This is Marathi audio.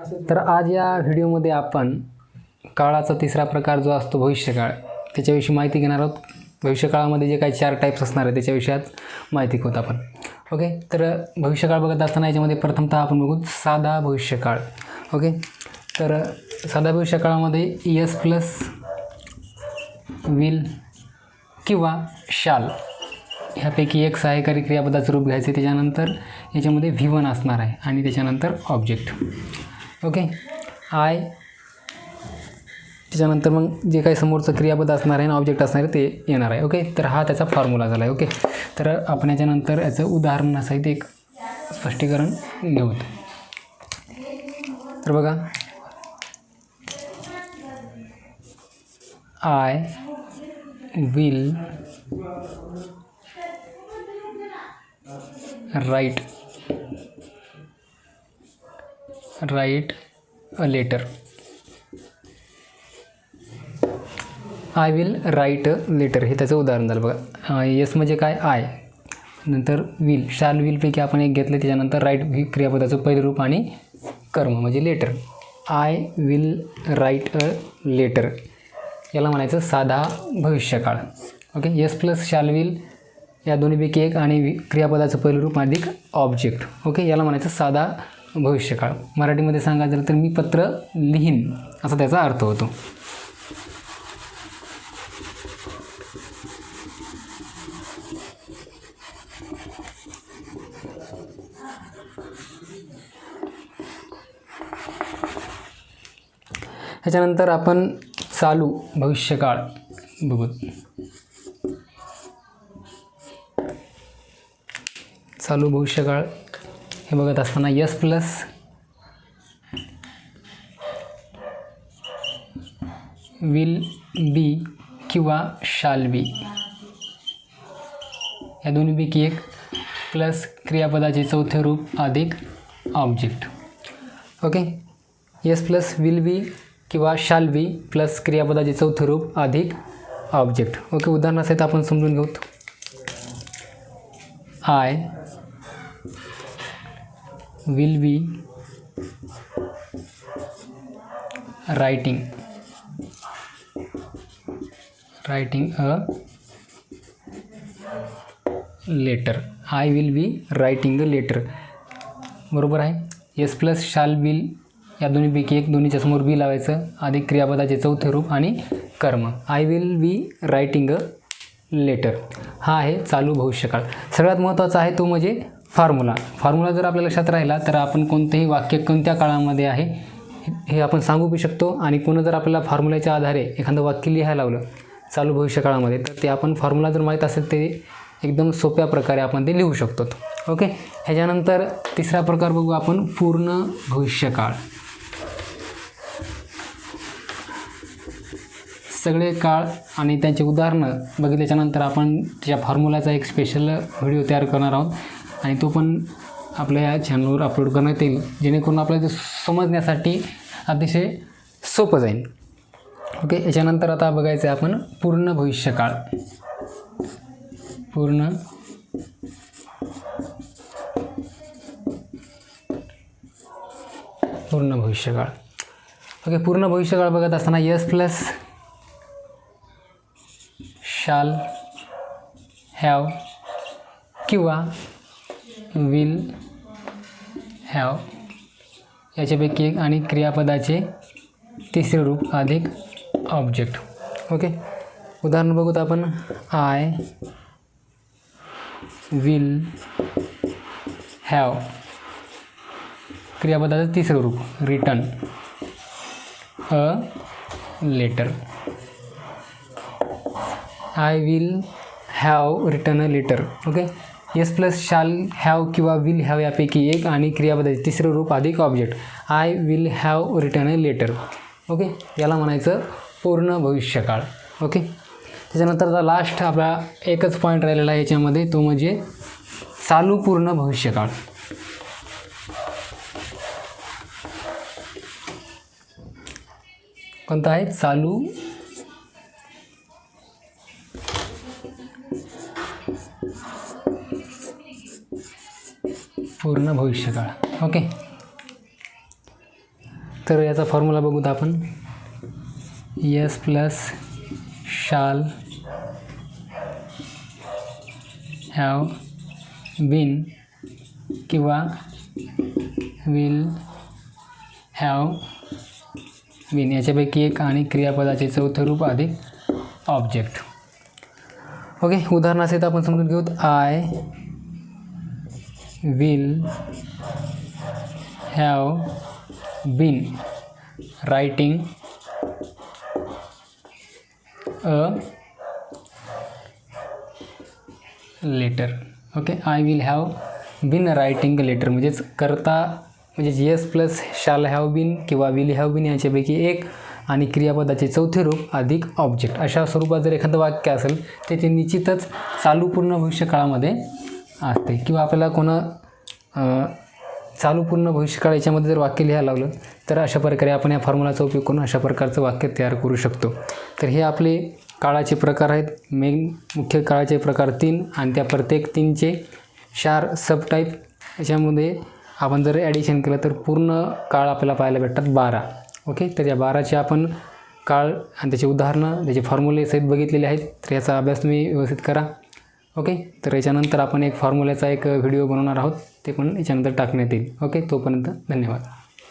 तर आज या व्हिडिओमध्ये आपण काळाचा तिसरा प्रकार जो असतो भविष्यकाळ त्याच्याविषयी माहिती घेणार आहोत. भविष्यकाळामध्ये जे काही चार टाईप्स असणार आहे त्याच्याविषयी आज माहिती घेऊत आपण. ओके तर भविष्यकाळ बघत असताना याच्यामध्ये प्रथमतः आपण बघू साधा भविष्यकाळ. ओके तर साधा भविष्यकाळामध्ये यस प्लस विल किंवा शाल ह्यापैकी एक सहाय्यकारी क्रियापदाचं रूप घ्यायचे त्याच्यानंतर याच्यामध्ये व्ही वन असणार आहे आणि त्याच्यानंतर ऑब्जेक्ट ओके आय त्याच्यानंतर मग जे काही समोरचं क्रियापद असणार आहे आणि ऑब्जेक्ट असणार आहे ते येणार आहे. ओके तर हा त्याचा फॉर्म्युला झाला आहे ओके तर आपण याच्यानंतर याचं उदाहरण उदाहरणासहित एक स्पष्टीकरण घेऊ तर बघा. I will write write a letter I will write a letter हे त्याचं उदाहरण झालं बघा. येस म्हणजे काय? आय नंतर विल शाल विलपैकी आपण एक घेतलं त्याच्यानंतर राईट ही क्रियापदाचं पहिलं रूप आणि कर्म म्हणजे letter I will write a letter याला म्हणायचं साधा भविष्यकाळ. Okay S plus shall will या दोन्हीपैकी एक आणि वि- क्रियापदाचं पहिलं रूप अधिक ऑब्जेक्ट ओके याला म्हणायचं साधा भविष्यकाळ. मराठीमध्ये सांगायचं झालं तर मी पत्र लिहीन असा त्याचा अर्थ होतो. ह्याच्यानंतर आपण चालू भविष्यकाळ बघू चालू भविष्यकाळ. हे बघत असताना यस प्लस. विल बी किंवा शाल बी. या दोन्हीपैकी एक प्लस क्रियापदाचे चौथे रूप अधिक object. Okay S plus will be किंवा शाल बी प्लस क्रियापदाचे चौथे रूप अधिक ऑब्जेक्ट. ओके उदाहरणासहित आपण समजून घेऊ. I will be writing. Writing a letter. I will be writing the letter. बरोबर आहे? एस प्लस शाल बिल या दोन्हीपैकी एक दोन्हीच्या समोर बी लावायचं. अधिक क्रियापदाचे चौथे रूप आणि कर्म. I will be writing a letter हा आहे चालू भविष्यकाळ. सगळ्यात महत्त्वाचा आहे तो म्हणजे फॉर्मुला फॉर्मुला जर आपल्या लक्षात राहिला तर आपण कोणतेही वाक्य कोणत्या काळामध्ये आहे हे- आपण सांगू बी शकतो. आणि कोणं जर आपल्याला फॉर्म्युल्याच्या आधारे एखादं वाक्य लिहायला लावलं चालू भविष्यकाळामध्ये तर ते आपण फॉर्म्युला जर माहीत असेल ते एकदम सोप्या प्रकारे आपण ते लिहू शकतो. ओके? ह्याच्यानंतर तिसरा प्रकार बघू आपण पूर्ण भविष्यकाळ सगळे काळ आणि त्यांची उदाहरणं बघितल्याच्यानंतर आपण त्या फॉर्म्युलाचा एक स्पेशल व्हिडिओ तयार करणार आहोत आणि तो पण आपल्या या चॅनलवर अपलोड करण्यात येईल जेणेकरून आपल्याला ते समजण्यासाठी अतिशय सोपं जाईल. ओके याच्यानंतर आता बघायचं आहे आपण पूर्ण भविष्यकाळ. पूर्ण पूर्ण भविष्यकाळ. ओके पूर्ण भविष्यकाळ बघत असताना यस प्लस शाल हॅव किंवा विल हॅव याच्यापैकी एक आणि क्रियापदाचे तिसरे रूप अधिक ऑब्जेक्ट ओके उदाहरण बघूत आपण. आय विल हॅव क्रियापदाचं तिसरं रूप return a letter I will have return a letter okay S plus shall have किंवा विल हॅव यापैकी एक आणि क्रियापदाचे तिसरं रूप अधिक object I will have return a letter okay याला म्हणायचं पूर्ण भविष्यकाळ. ओके त्याच्यानंतर आता लास्ट आपला एकच पॉईंट राहिलेला आहे याच्यामध्ये तो म्हणजे चालू पूर्ण भविष्यकाळ. कोणता आहे? चालू पूर्ण भविष्यकाळ. ओके तर याचा फॉर्म्युला बघूत आपण. Yes plus shall have been किंवा विल हॅव बीन याच्यापैकी एक आणि क्रियापदाचे चौथं रूप अधिक ऑब्जेक्ट ओके उदाहरणासहित आपण समजून घेऊ I will have been writing a letter okay I will have been writing letter म्हणजेच करता म्हणजेच S plus shall have been किंवा विल हॅव बिन यांच्यापैकी एक आणि क्रियापदाचे चौथे रूप अधिक ऑब्जेक्ट अशा स्वरूपात जर एखादं वाक्य असेल तर ते निश्चितच चालू पूर्ण भविष्यकाळामध्ये असते. किंवा आपल्याला कोणा चालू पूर्ण भविष्यकाळ याच्यामध्ये जर वाक्य लिहायला लावलं तर अशा प्रकारे आपण या फॉर्म्युलाचा उपयोग करून अशा प्रकारचं वाक्य तयार करू शकतो. तर हे आपले काळाचे प्रकार आहेत. मेन मुख्य काळाचे प्रकार तीन आणि त्या प्रत्येक तीनचे चार सब टाईप याच्यामध्ये आपण जर ॲडिशन केलं तर पूर्ण काळ आपल्याला पाहायला भेटतात बारा. ओके तर या बाराचे आपण काळ आणि त्याचे उदाहरणं त्याचे फॉर्म्युले सहित बघितलेले आहेत. तर याचा अभ्यास तुम्ही व्यवस्थित करा. ओके? तर याच्यानंतर आपण एक फॉर्म्युल्याचा एक व्हिडिओ बनवणार आहोत. ते पण याच्यानंतर टाकण्यात येईल. ओके? तोपर्यंत धन्यवाद.